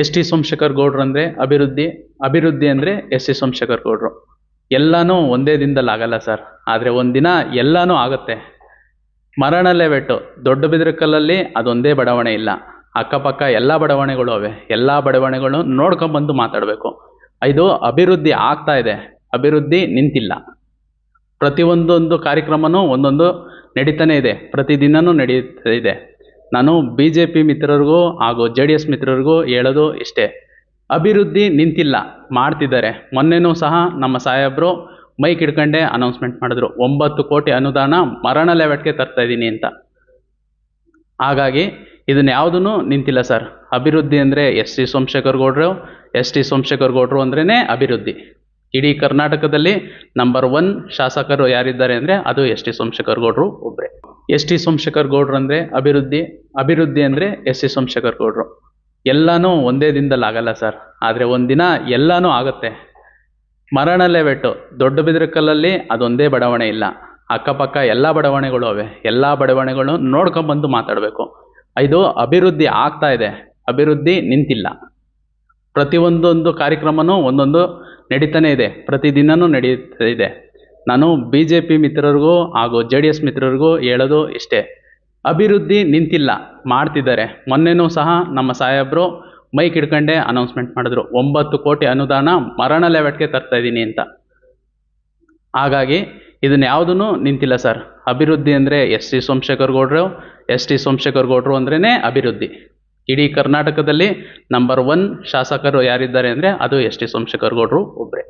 S T Somashekar ಗೌಡ್ರು ಅಂದರೆ ಅಭಿವೃದ್ಧಿ ಅಭಿವೃದ್ಧಿ ಅಂದರೆ ಎಸ್ ಟಿ ಸೋಮಶೇಖರ್ ಗೌಡ್ರು. ಎಲ್ಲನೂ ಒಂದೇ ದಿನದಲ್ಲಿ ಆಗಲ್ಲ ಸರ್. ಆದರೆ ಒಂದಿನ ಎಲ್ಲನೂ ಆಗುತ್ತೆ. ಮರಣ ಲೆವೆಟ್ಟು ದೊಡ್ಡ ಬಿದಿರಕಲ್ಲಲ್ಲಿ ಅದೊಂದೇ ಬಡಾವಣೆ ಇಲ್ಲ. ಅಕ್ಕಪಕ್ಕ ಎಲ್ಲ ಬಡಾವಣೆಗಳು ಅವೆ. ಎಲ್ಲ ಬಡಾವಣೆಗಳು ನೋಡ್ಕೊಂಬಂದು ಮಾತಾಡಬೇಕು. ಇದು ಅಭಿವೃದ್ಧಿ ಆಗ್ತಾ ಇದೆ. ಅಭಿವೃದ್ಧಿ ನಿಂತಿಲ್ಲ. ಪ್ರತಿಯೊಂದೊಂದು ಕಾರ್ಯಕ್ರಮನೂ ಒಂದೊಂದು ನಡೀತಾನೆ ಇದೆ. ಪ್ರತಿದಿನನೂ ನಡೀತಾ ಇದೆ. ನಾನು ಬಿ ಜೆ ಪಿ ಮಿತ್ರರಿಗೂ ಹಾಗೂ ಜೆ ಡಿ ಎಸ್ ಮಿತ್ರರಿಗೂ ಹೇಳೋದು ಇಷ್ಟೇ. ಅಭಿವೃದ್ಧಿ ನಿಂತಿಲ್ಲ, ಮಾಡ್ತಿದ್ದಾರೆ. ಮೊನ್ನೆನೂ ಸಹ ನಮ್ಮ ಸಾಹೇಬರು ಮೈಕ್ ಹಿಡ್ಕೊಂಡೆ ಅನೌನ್ಸ್ಮೆಂಟ್ ಮಾಡಿದ್ರು. ಒಂಬತ್ತು ಕೋಟಿ ಅನುದಾನ ಮರಣ ಲೆವೆಟ್ಗೆ ತರ್ತಾ ಇದ್ದೀನಿ ಅಂತ. ಹಾಗಾಗಿ ಇದನ್ನ ಯಾವುದೂ ನಿಂತಿಲ್ಲ ಸರ್. ಅಭಿವೃದ್ಧಿ ಅಂದರೆ ಎಸ್ ಟಿ ಸೋಮಶೇಖರ್ ಗೌಡ್ರು ಎಸ್ ಟಿ ಸೋಮಶೇಖರ್ ಗೌಡ್ರು ಅಂದ್ರೇ ಅಭಿವೃದ್ಧಿ. ಇಡೀ ಕರ್ನಾಟಕದಲ್ಲಿ ನಂಬರ್ ಒನ್ ಶಾಸಕರು ಯಾರಿದ್ದಾರೆ ಅಂದರೆ ಅದು ಎಸ್ ಟಿ ಸೋಮಶೇಖರ್ ಗೌಡ್ರು ಒಬ್ಬರೇ ಎಸ್ ಟಿ ಸೋಮಶೇಖರ್ ಗೌಡ್ರು ಅಂದರೆ ಅಭಿವೃದ್ಧಿ ಅಭಿವೃದ್ಧಿ ಅಂದರೆ ಎಸ್ ಟಿ ಸೋಮಶೇಖರ್ ಗೌಡ್ರು. ಎಲ್ಲನೂ ಒಂದೇ ದಿನದಲ್ಲಿ ಆಗಲ್ಲ ಸರ್. ಆದರೆ ಒಂದಿನ ಎಲ್ಲನೂ ಆಗುತ್ತೆ. ಮರಣ ಲೆವೆಟ್ಟು ದೊಡ್ಡ ಬಿದಿರಕಲ್ಲಲ್ಲಿ ಅದೊಂದೇ ಬಡಾವಣೆ ಇಲ್ಲ. ಅಕ್ಕಪಕ್ಕ ಎಲ್ಲ ಬಡಾವಣೆಗಳು ಅವೆ. ಎಲ್ಲ ಬಡಾವಣೆಗಳು ನೋಡ್ಕೊಂಬಂದು ಮಾತಾಡಬೇಕು. ಇದು ಅಭಿವೃದ್ಧಿ ಆಗ್ತಾ ಇದೆ. ಅಭಿವೃದ್ಧಿ ನಿಂತಿಲ್ಲ. ಪ್ರತಿಯೊಂದೊಂದು ಕಾರ್ಯಕ್ರಮನೂ ಒಂದೊಂದು ನಡೀತಾನೆ ಇದೆ. ಪ್ರತಿದಿನನೂ ನಡೀತಾ ಇದೆ. ನಾನು ಬಿ ಜೆ ಪಿ ಮಿತ್ರರಿಗೂ ಹಾಗೂ ಜೆ ಡಿ ಎಸ್ ಮಿತ್ರರಿಗೂ ಹೇಳೋದು ಇಷ್ಟೇ. ಅಭಿವೃದ್ಧಿ ನಿಂತಿಲ್ಲ, ಮಾಡ್ತಿದ್ದಾರೆ. ಮೊನ್ನೆನೂ ಸಹ ನಮ್ಮ ಸಾಹೇಬರು ಮೈಕ್ ಹಿಡ್ಕೊಂಡೆ ಅನೌನ್ಸ್ಮೆಂಟ್ ಮಾಡಿದ್ರು. ಒಂಬತ್ತು ಕೋಟಿ ಅನುದಾನ ಮರಣ ಲೆವೆಟ್ಗೆ ತರ್ತಾ ಇದ್ದೀನಿ ಅಂತ. ಹಾಗಾಗಿ ಇದನ್ನ ಯಾವುದೂ ನಿಂತಿಲ್ಲ ಸರ್. ಅಭಿವೃದ್ಧಿ ಅಂದರೆ ಎಸ್ ಟಿ ಸೋಮಶೇಖರ್ ಗೌಡ್ರು, ಎಸ್ ಟಿ ಸೋಮಶೇಖರ್ ಗೌಡ್ರು ಅಂದ್ರೇ ಅಭಿವೃದ್ಧಿ. ಇಡೀ ಕರ್ನಾಟಕದಲ್ಲಿ ನಂಬರ್ ಒನ್ ಶಾಸಕರು ಯಾರಿದ್ದಾರೆ ಅಂದರೆ ಅದು ಎಸ್ ಟಿ ಸೋಮಶೇಖರ್ ಗೌಡ್ರು ಒಬ್ಬರೇ